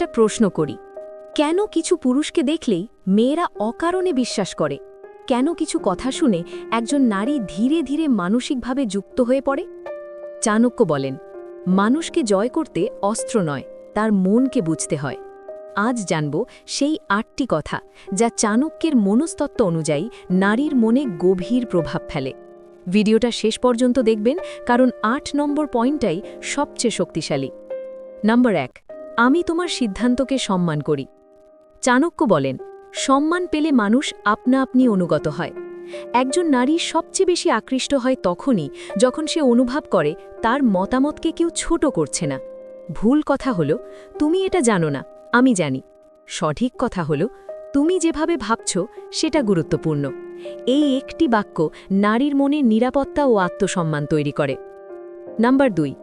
একটা প্রশ্ন করি। কেন কিছু পুরুষকে দেখলেই মেয়েরা অকারণে বিশ্বাস করে? কেন কিছু কথা শুনে একজন নারী ধীরে ধীরে মানসিকভাবে যুক্ত হয়ে পড়ে? চাণক্য বলেন, মানুষকে জয় করতে অস্ত্র নয়, তার মনকে বুঝতে হয়। আজ জানব সেই আটটি কথা যা চাণক্যের মনস্তত্ত্ব অনুযায়ী নারীর মনে গভীর প্রভাব ফেলে। ভিডিওটা শেষ পর্যন্ত দেখবেন, কারণ আট নম্বর পয়েন্টটাই সবচেয়ে শক্তিশালী। নম্বর এক আমি তোমার সিদ্ধান্তকে সম্মান করি। চাণক্য বলেন, সম্মান পেলে মানুষ আপনা আপনি অনুগত হয়। একজন নারী সবচেয়ে বেশি আকৃষ্ট হয় তখনই যখন সে অনুভব করে তার মতামতকে কেউ ছোট করছে না। ভুল কথা হলো, তুমি এটা জানো না, আমি জানি। সঠিক কথা হলো, তুমি যেভাবে ভাবছ সেটা গুরুত্বপূর্ণ। এই একটি বাক্য নারীর মনে নিরাপত্তা ও আত্মসম্মান তৈরি করে। নাম্বার দুই,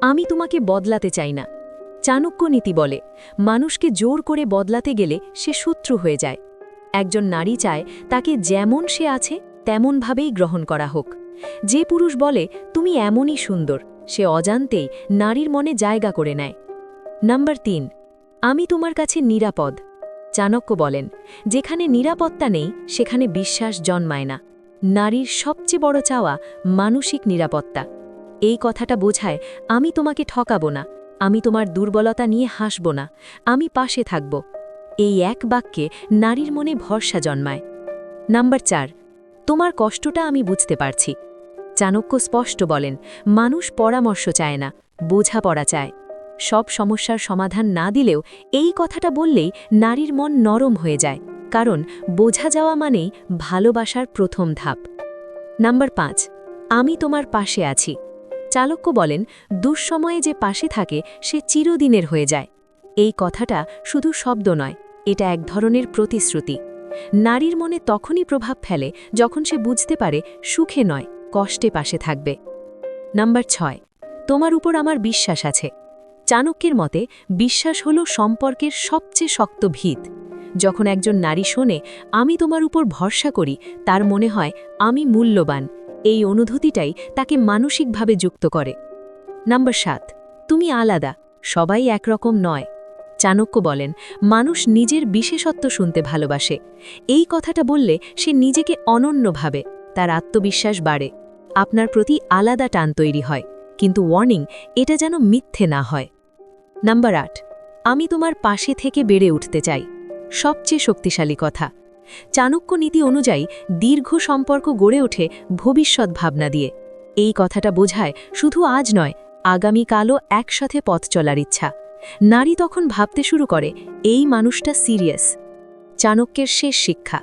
আমি তোমাকে বদলাতে চাই না। চাণক্য নীতি বলে, মানুষকে জোর করে বদলাতে গেলে সে শত্রু হয়ে যায়। একজন নারী চায় তাকে যেমন সে আছে, তেমনভাবেই গ্রহণ করা হোক। যে পুরুষ বলে, তুমি এমনই সুন্দর সে অজান্তেই নারীর মনে জায়গা করে নেয়। নাম্বার তিন, আমি তোমার কাছে নিরাপদ চাণক্য বলেন। যেখানে নিরাপত্তা নেই, সেখানে বিশ্বাস জন্মায় না। নারীর সবচেয়ে বড় চাওয়া মানসিক নিরাপত্তা। এই কথাটা বোঝায়, আমি তোমাকে ঠকাবো না আমি তোমার দুর্বলতা নিয়ে হাসব না, আমি পাশে থাকব। এই এক বাক্যে নারীর মনে ভরসা জন্মায়। নাম্বার চার, তোমার কষ্টটা আমি বুঝতে পারছি। চাণক্য স্পষ্ট বলেন, মানুষ পরামর্শ চায় না, বোঝাপড়া চায়। সব সমস্যার সমাধান না দিলেও এই কথাটা বললেই নারীর মন নরম হয়ে যায়, কারণ বোঝা যাওয়া মানেই ভালোবাসার প্রথম ধাপ। নাম্বার পাঁচ, আমি তোমার পাশে আছি। চালক্য বলেন, দুঃসময়ে যে পাশে থাকে, সে চিরদিনের হয়ে যায়। এই কথাটা শুধু শব্দ নয়, এটা এক ধরনের প্রতিশ্রুতি। নারীর মনে তখনই প্রভাব ফেলে যখন সে বুঝতে পারে সুখে নয়, কষ্টে পাশে থাকবে। নাম্বার ছয়, তোমার উপর আমার বিশ্বাস আছে। চাণক্যের মতে, বিশ্বাস হল সম্পর্কের সবচেয়ে শক্ত ভিত। যখন একজন নারী শোনে, আমি তোমার উপর ভরসা করি তার মনে হয়, আমি মূল্যবান এই অনুভূতিটাই তাকে মানসিকভাবে যুক্ত করে। নাম্বার সাত, তুমি আলাদা, সবাই একরকম নয়। চাণক্য বলেন, মানুষ নিজের বিশেষত্ব শুনতে ভালোবাসে। এই কথাটা বললে সে নিজেকে অনন্য ভাবে, তার আত্মবিশ্বাস বাড়ে। আপনার প্রতি আলাদা টান তৈরি হয়, কিন্তু ওয়ার্নিং এটা যেন মিথ্যে না হয়। নাম্বার আট, আমি তোমার পাশে থেকে বেড়ে উঠতে চাই। সবচেয়ে শক্তিশালী কথা। চাণক্য নীতি অনুযায়ী দীর্ঘ সম্পর্ক গড়ে ওঠে ভবিষ্যৎ ভাবনা দিয়ে। এই কথাটা বোঝায় শুধু আজ নয় আগামীকালও একসাথে পথ চলার ইচ্ছা। নারী তখন ভাবতে শুরু করে, এই মানুষটা সিরিয়াস। চাণক্যের শেষ শিক্ষা।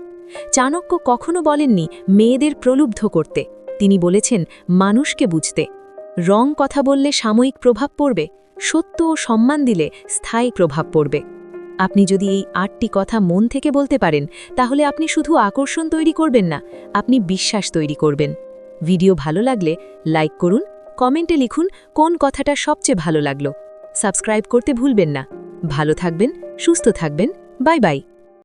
চাণক্য কখনো বলেননি মেয়েদের প্রলুব্ধ করতে। তিনি বলেছেন, মানুষকে বুঝতে। রং কথা বললে সাময়িক প্রভাব পড়বে, সত্য ও সম্মান দিলে স্থায়ী প্রভাব পড়বে। আপনি যদি এই আটটি কথা মন থেকে বলতে পারেন, তাহলে আপনি শুধু আকর্ষণ তৈরি করবেন না, আপনি বিশ্বাস তৈরি করবেন। ভিডিও ভালো লাগলে লাইক করুন, কমেন্টে লিখুন কোন কথাটা সবচেয়ে ভালো লাগল। সাবস্ক্রাইব করতে ভুলবেন না। ভালো থাকবেন, সুস্থ থাকবেন, বাই বাই।